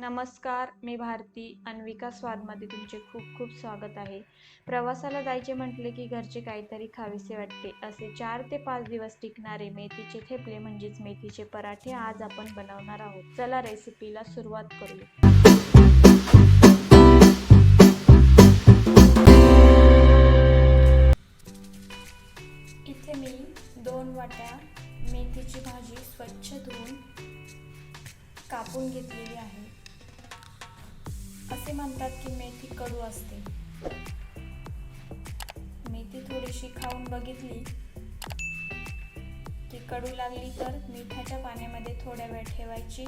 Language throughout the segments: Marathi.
नमस्कार मी भारती अन्विका स्वादमध्ये तुमचे खूप खूप स्वागत आहे. प्रवासाला जायचे म्हटले की घरचे काहीतरी खावेसे वाटते. असे चार ते पाच दिवस टिकणारे मेथीचे थेपले म्हणजेच मेथीचे पराठे आज आपण बनवणार आहोत. चला रेसिपीला सुरुवात करूया. थोडीशी खाऊन बघितली. की कडू लागली तर मिठाच्या पाण्यामध्ये थोड्या वेळ ठेवायची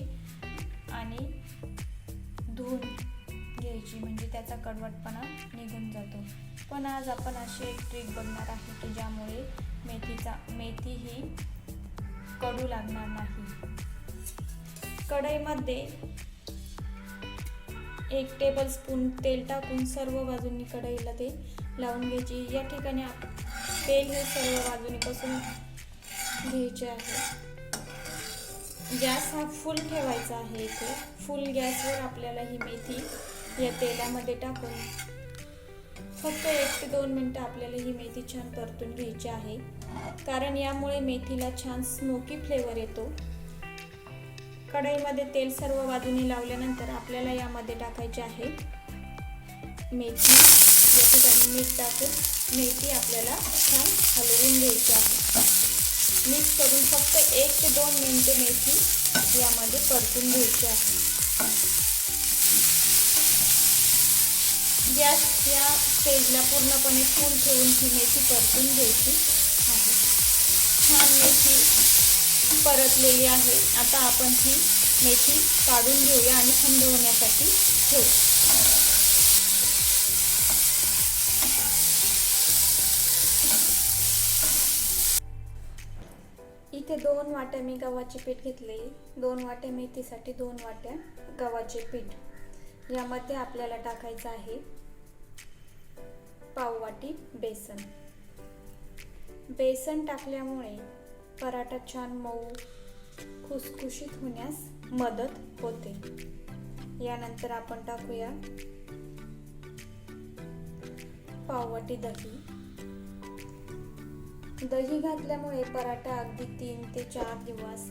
आणि धुवून घ्यायची म्हणजे त्याचा कडवटपणा निघून जातो. पण आज आपण अशी एक ट्रिक बघणार आहे की ज्यामुळे मेथीचा मेथी ही कडू लागणार नाही. कढईमध्ये एक टेबल स्पून तेल टाकून सर्व बाजूंनी कढईला ते लावून घ्यायची. या ठिकाणी आप- तेल हे सर्व बाजूनी पासून घ्यायचे आहे. गॅस हा फुल ठेवायचा आहे इथे. फुल गॅसवर आपल्याला ही मेथी या तेलामध्ये टाकून फक्त एक ते दोन मिनटं आपल्याला ही मेथी छान परतून घ्यायची आहे. कारण यामुळे मेथीला छान स्मोकी फ्लेवर येतो. कढईमध्ये तेल सर्व बाजूने लावल्यानंतर आपल्याला यामध्ये टाकायचे आहे मेथी. या ठिकाणी मीठ टाकून मेथी आपल्याला छान हलवून घ्यायची आहे. मिक्स करून फक्त एक ते दोन मिनिटे मेथी यामध्ये परतून घ्यायची आहे. गॅस या स्टेजला पूर्णपणे फुल ठेवून ही मेथी परतून घ्यायची आहे. छान मेथी परतलेली आहे. आता आपण ही मेथी काढून घेऊया आणि थंड होण्यासाठी ठेवू. इथे दोन वाट्या मी गव्हाचे पीठ घेतले. दोन वाट्या मेथीसाठी दोन वाट्या गव्हाचे पीठ. यामध्ये आपल्याला टाकायचं आहे पाववाटी बेसन. बेसन टाकल्यामुळे पराठा छान मऊ खुसखुशीत होण्यास मदत होते. यानंतर आपण टाकूया पाववाटी दही. दही घातल्यामुळे पराठा अगदी तीन ते चार दिवस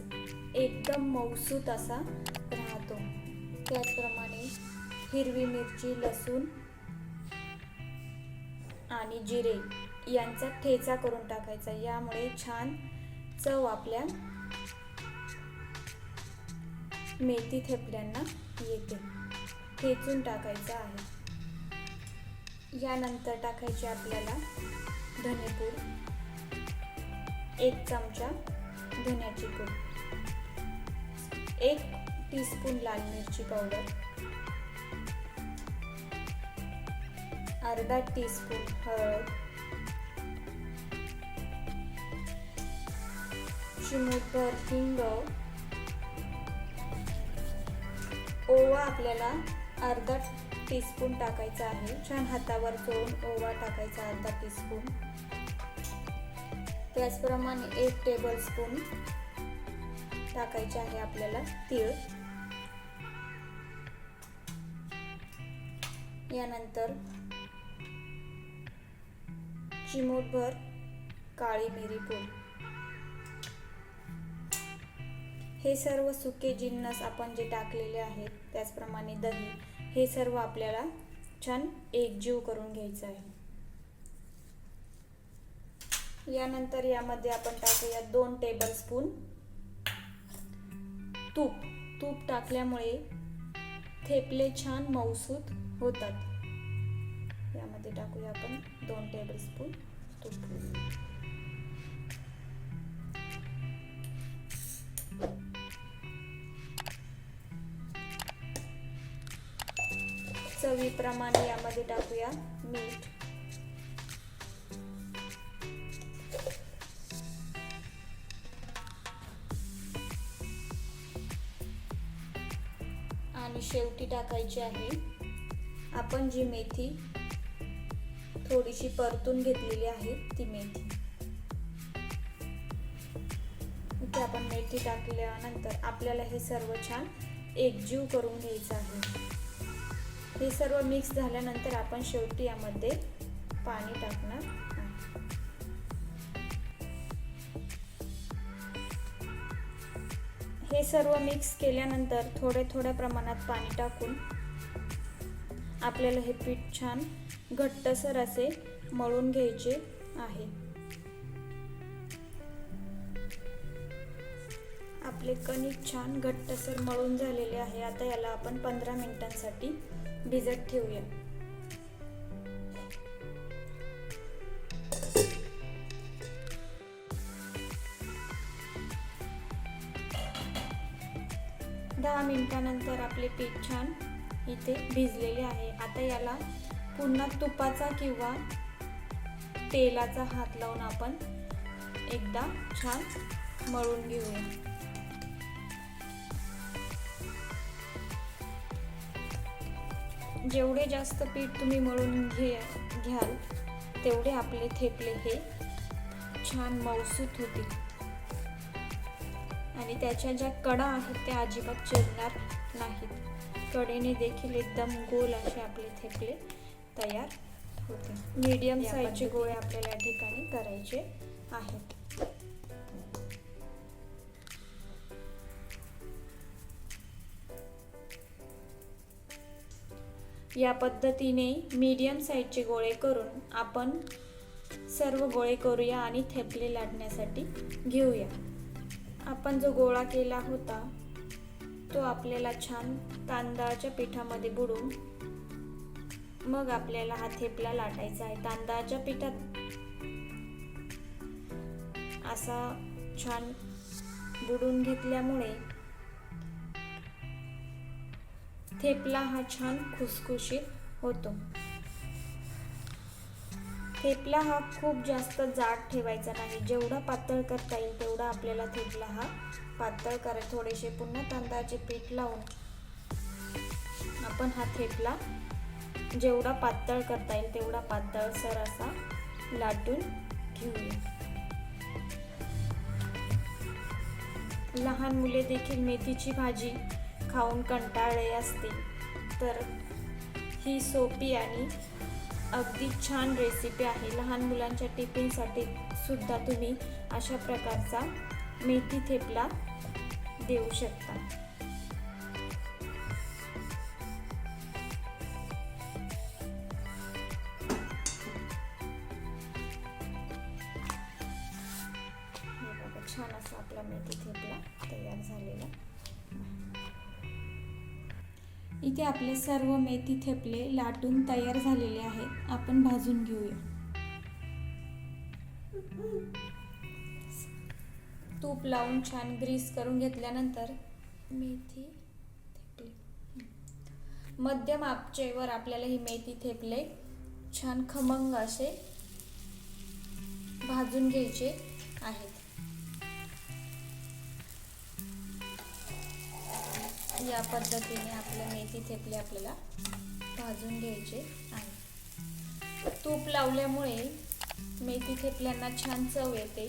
एकदम मऊसूत असा राहतो. त्याचप्रमाणे हिरवी मिरची लसूण आणि जिरे यांचा ठेचा करून टाकायचा. यामुळे छान चव आपल्या मेथी थेपल्यांना येते. ठेचून टाकायचं आहे. यानंतर टाकायचे आपल्याला धनेपूड. एक चमचा धन्याची पूड. एक टीस्पून लाल मिरची पावडर अर्धा टीस्पून हळद. चिमूटभर हिंग. ओवा आपल्याला अर्धा टीस्पून टाकायचा आहे. छान हातावर चोळून ओवा टाकायचा अर्धा टीस्पून त्याचप्रमाणे एक टेबल स्पून टाकायचे आहे आपल्याला तीळ. यानंतर चिमूटभर काळी मिरी पूड. हे सर्व सुके जिन्नस आपण जे टाकलेले आहेत त्याचप्रमाणे दही हे सर्व आपल्याला छान एकजीव करून घ्यायचं आहे. यानंतर यामध्ये आपण टाकूया दोन टेबल स्पून तूप. तूप टाकल्यामुळे थेपले छान मऊसूत होतात. यामध्ये टाकूया आपण दोन टेबल स्पून तूप. चवीप्रमाणे यामध्ये टाकूया मीठ. आणि शेवटी टाकायची आहे. आपण जी मेथी थोडीशी परतून घेतलेली आहे ती मेथी. इथे आपण मेथी टाकल्यानंतर आपल्याला हे सर्व छान एकजीव करून घ्यायचं आहे. हे सर्व मिक्स झाल्यानंतर आपण शेवटी यामध्ये पाणी टाकणार. हे सर्व मिक्स केल्यानंतर थोडे थोड्या प्रमाणात पाणी टाकून आपल्याला हे पीठ छान घट्टसर असे मळून घ्यायचे आहे. आपले कणिक छान घट्टसर मळून झालेले आहे. आता याला आपण पंधरा मिनिटांसाठी भिजत ठेवूया. दहा मिनटानंतर आपले पीठ छान इथे भिजलेले आहे. आता याला पुन्हा तुपाचा किंवा तेलाचा हात लावून आपण एकदा छान मळून घेऊया. जेवढे जास्त पीठ तुम्ही मळून घे घ्याल तेवढे आपले थेपले हे छान मौसूत होतील. आणि त्याच्या ज्या कडा आहेत त्या अजिबात चिरणार नाहीत. कडेने देखील एकदम गोल असे आपले थेपले तयार होते. मीडियम साईजचे गोळे आपल्याला या ठिकाणी करायचे आहेत. या पद्धतीने मीडियम साईजचे गोळे करून आपण सर्व गोळे करूया आणि थेपले लाटण्यासाठी घेऊया. आपण जो गोळा केला होता तो आपल्याला छान तांदळाच्या पिठामध्ये बुडून मग आपल्याला हा थेपला लाटायचा आहे. तांदळाच्या पिठात असा छान बुडून घेतल्यामुळे थेपला हा छान खुसखुशीत होतो. थेपला हा खूप जास्त जाड ठेवायचा नाही. जेवढा पातळ करता येईल तेवढा आपल्याला थेपला हा पातळ करा. थोडेसे पुन्हा तांदळाचे पीठ लावून आपण हा थेपला जेवढा पातळ करता येईल तेवढा पातळसर असा लाटून घेऊया. लहान मुले देखील मेथीची भाजी खाऊन कंटाळले असतील तर ही सोपी आणि अगदी छान रेसिपी आहे. लहान मुलांच्या टिफिनसाठी सुद्धा तुम्ही अशा प्रकारचा मेथी थेपला देऊ शकता. इथे आपले सर्व मेथी थेपले लाटून तयार झालेले आहेत. आपण भाजून घेऊया. तूप लावून छान ग्रीस करून घेतल्यानंतर मेथी थेपले. मध्यम आपचेवर आपल्याला ही मेथी थेपले. छान खमंग असे भाजून घ्यायचे आहेत. या पद्धतीने आपलं मेथी थेपले आपल्याला भाजून घ्यायचे आहे तूप लावल्यामुळे मेथी थेपल्यांना छान चव येते.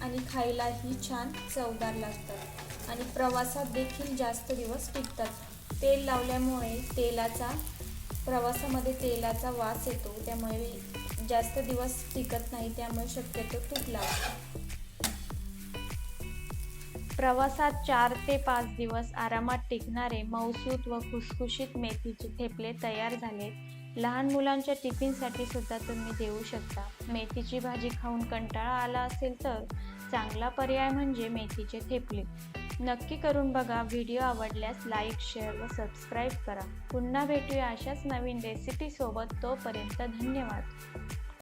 आणि खायलाही छान चवदार लागतात. आणि प्रवासात देखील जास्त दिवस टिकतात. तेल लावल्यामुळे तेलाचा प्रवासामध्ये तेलाचा वास येतो. त्यामुळे जास्त दिवस टिकत नाही त्यामुळे शक्यतो तूप लावा प्रवासात चार ते पाच दिवस आरामात टिकणारे मौसूत व खुसखुशीत मेथीचे थेपले तयार झाले. लहान मुलांच्या टिफिनसाठी सुद्धा तुम्ही देऊ शकता. मेथीची भाजी खाऊन कंटाळा आला असेल तर चांगला पर्याय म्हणजे मेथीचे थेपले. नक्की करून बघा. व्हिडिओ आवडल्यास लाईक शेअर व सबस्क्राईब करा. पुन्हा भेटूया अशाच नवीन रेसिपीसोबत तोपर्यंत धन्यवाद.